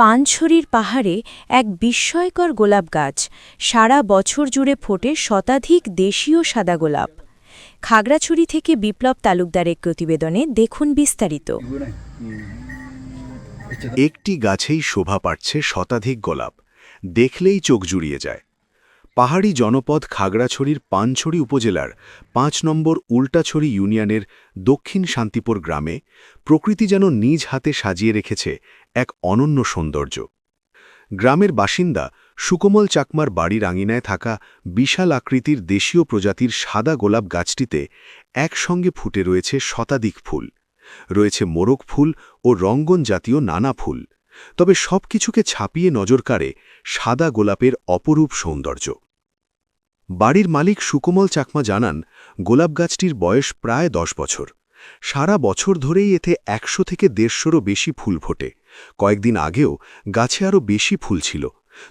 পানছড়ির পাহাড়ে এক বিস্ময়কর গোলাপ গাছ, সারা বছর জুড়ে ফোটে শতাধিক দেশীয় সাদা গোলাপ। খাগড়াছড়ি থেকে বিপ্লব তালুকদারের প্রতিবেদনে দেখুন বিস্তারিত। একটি গাছেই শোভা পাচ্ছে শতাধিক গোলাপ, দেখলেই চোখ জুড়িয়ে যায়। পাহাড়ি জনপদ খাগড়াছড়ির পানছড়ি উপজেলার পাঁচ নম্বর উল্টাছড়ি ইউনিয়নের দক্ষিণ শান্তিপুর গ্রামে প্রকৃতি যেন নিজ হাতে সাজিয়ে রেখেছে এক অনন্য সৌন্দর্য। গ্রামের বাসিন্দা সুকোমল চাকমার বাড়ির আঙিনায় থাকা বিশাল আকৃতির দেশীয় প্রজাতির সাদা গোলাপ গাছটিতে একসঙ্গে ফুটে রয়েছে শতাধিক ফুল। রয়েছে মোরগ ফুল ও রঙ্গন জাতীয় নানা ফুল। তবে সবকিছুকে ছাপিয়ে নজর কাড়ে সাদা গোলাপের অপরূপ সৌন্দর্য। বাড়ির মালিক সুকোমল চাকমা জানান, গোলাপ গাছটির বয়স প্রায় দশ বছর। সারা বছর ধরেই এতে একশো থেকে দেড়শোরও বেশি ফুল ফোটে। কয়েকদিন আগেও গাছে আরও বেশি ফুল ছিল,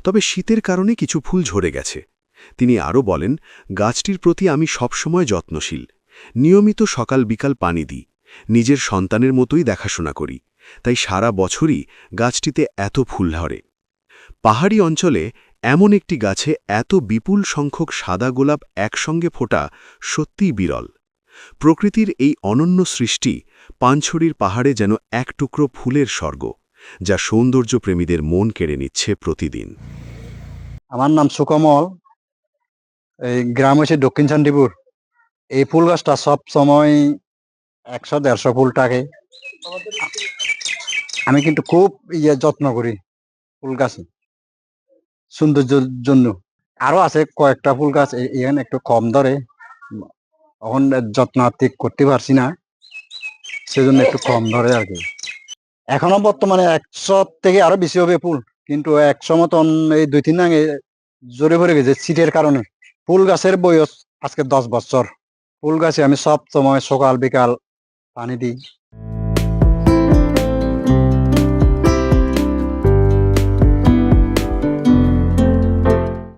তবে শীতের কারণে কিছু ফুল ঝরে গেছে। তিনি আরও বলেন, গাছটির প্রতি আমি সবসময় যত্নশীল, নিয়মিত সকাল বিকাল পানি দিই, নিজের সন্তানের মতোই দেখাশোনা করি, তাই সারা বছরই গাছটিতে এত ফুল ধরে। পাহাড়ি অঞ্চলে এমন একটি গাছে এত বিপুল সংখ্যক সাদা গোলাপ একসঙ্গে ফোটা সত্যিই বিরল। প্রকৃতির এই অনন্য সৃষ্টি পাঞ্ছড়ির পাহাড়ে যেন এক টুকরো ফুলের স্বর্গ, যা সৌন্দর্যপ্রেমীদের মন কেড়ে নিচ্ছে প্রতিদিন। আমার নাম সুকমল। এই গ্রাম হচ্ছে দক্ষিণ শান্তিপুর এই ফুল গাছটা সব সময় একশো, দেড়শো ফুল থাকে। আমি কিন্তু খুব ইয়ে যত্ন করি ফুল গাছে, সৌন্দর্যের জন্য। আরও আছে কয়েকটা ফুল গাছ এখানে একটু কম ধরে। এখন যত্ন ঠিক করতে পারছি না, সেজন্য একটু কম ধরে আর কি। এখনও বর্তমানে একশো থেকে আরও বেশি হবে ফুল, কিন্তু একশো মতন এই দুই তিন আগে জোরে ভরে গেছে শীতের কারণে। ফুল গাছের বয়স আজকে দশ বছর। ফুল গাছে আমি সব সময় সকাল বিকাল পানি দিই।